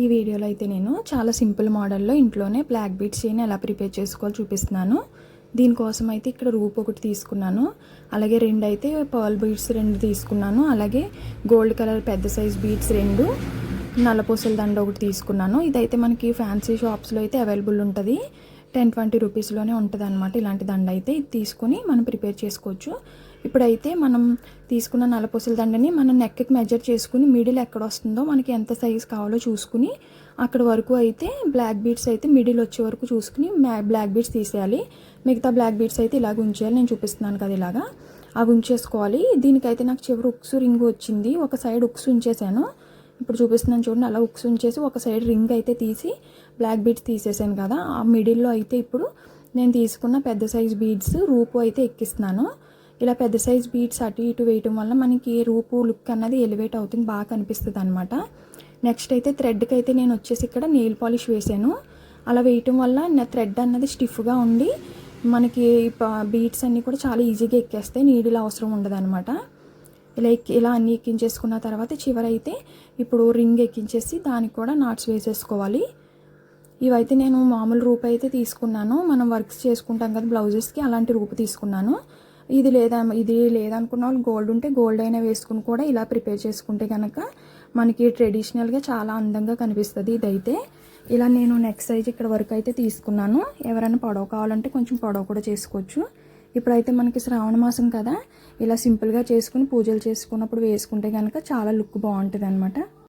ఈ వీడియోలో అయితే నేను చాలా సింపుల్ మోడల్లో ఇంట్లోనే బ్లాక్ బీట్స్ చేయని ఎలా ప్రిపేర్ చేసుకోవాలో చూపిస్తున్నాను. దీనికోసం అయితే ఇక్కడ రూప్ ఒకటి తీసుకున్నాను. అలాగే రెండు అయితే పర్ల్ బీడ్స్ రెండు తీసుకున్నాను. అలాగే గోల్డ్ కలర్ పెద్ద సైజ్ బీడ్స్ రెండు నల్లపూసల దండ ఒకటి తీసుకున్నాను. ఇదైతే మనకి ఫ్యాన్సీ షాప్స్లో అయితే అవైలబుల్ ఉంటుంది. టెన్ ట్వంటీ రూపీస్లోనే ఉంటుంది అనమాట ఇలాంటి దండ అయితే. ఇది తీసుకొని మనం ప్రిపేర్ చేసుకోవచ్చు. ఇప్పుడైతే మనం తీసుకున్న నలపూసల దండని మనం నెక్కి మెజర్ చేసుకుని మిడిల్ ఎక్కడ వస్తుందో మనకి ఎంత సైజ్ కావాలో చూసుకుని అక్కడ వరకు అయితే బ్లాక్ బీడ్స్ అయితే మిడిల్ వచ్చే వరకు చూసుకుని బ్లాక్ బీడ్స్ తీసేయాలి. మిగతా బ్లాక్ బీడ్స్ అయితే ఇలాగ ఉంచేయాలి. నేను చూపిస్తున్నాను కదా ఇలాగా. అవి ఉంచేసుకోవాలి. దీనికైతే నాకు చివరి ఉక్సు రింగ్ వచ్చింది. ఒక సైడ్ ఉక్సు ఉంచేసాను. ఇప్పుడు చూపిస్తున్నాను చూడండి అలా ఉక్స్ ఉంచేసి ఒక సైడ్ రింగ్ అయితే తీసి బ్లాక్ బీడ్స్ తీసేసాను కదా. ఆ మిడిల్లో అయితే ఇప్పుడు నేను తీసుకున్న పెద్ద సైజ్ బీడ్స్ రూపు అయితే ఎక్కిస్తున్నాను. ఇలా పెద్ద సైజ్ బీడ్స్ అటు ఇటు వేయటం వల్ల మనకి రూపు లుక్ అన్నది ఎలివేట్ అవుతుంది బాగా కనిపిస్తుంది అనమాట నెక్స్ట్ అయితే థ్రెడ్కి అయితే నేను వచ్చేసి ఇక్కడ నెయిల్ పాలిష్ వేసాను. అలా వేయటం వల్ల నా థ్రెడ్ అన్నది స్టిఫ్గా ఉండి మనకి బీడ్స్ అన్నీ కూడా చాలా ఈజీగా ఎక్కేస్తాయి నీడిలో అవసరం ఉండదు అనమాట ఇలా ఎక్కి ఇలా అన్నీ ఎక్కించేసుకున్న తర్వాత చివరైతే ఇప్పుడు రింగ్ ఎక్కించేసి దానికి కూడా నాట్స్ వేసేసుకోవాలి. ఇవైతే నేను మామూలు రూపు అయితే తీసుకున్నాను. మనం వర్క్స్ చేసుకుంటాం కదా బ్లౌజెస్కి అలాంటి రూపు తీసుకున్నాను. ఇది లేదా ఇది లేదనుకున్న వాళ్ళు గోల్డ్ ఉంటే గోల్డ్ అయినా వేసుకుని కూడా ఇలా ప్రిపేర్ చేసుకుంటే కనుక మనకి ట్రెడిషనల్గా చాలా అందంగా కనిపిస్తుంది ఇదైతే. ఇలా నేను నెక్స్ట్ సైజ్ ఇక్కడ వరకు అయితే తీసుకున్నాను. ఎవరైనా పొడవ కావాలంటే కొంచెం పొడవ కూడా చేసుకోవచ్చు. ఇప్పుడైతే మనకి శ్రావణ మాసం కదా ఇలా సింపుల్గా చేసుకుని పూజలు చేసుకున్నప్పుడు వేసుకుంటే కనుక చాలా లుక్ బాగుంటుంది అనమాట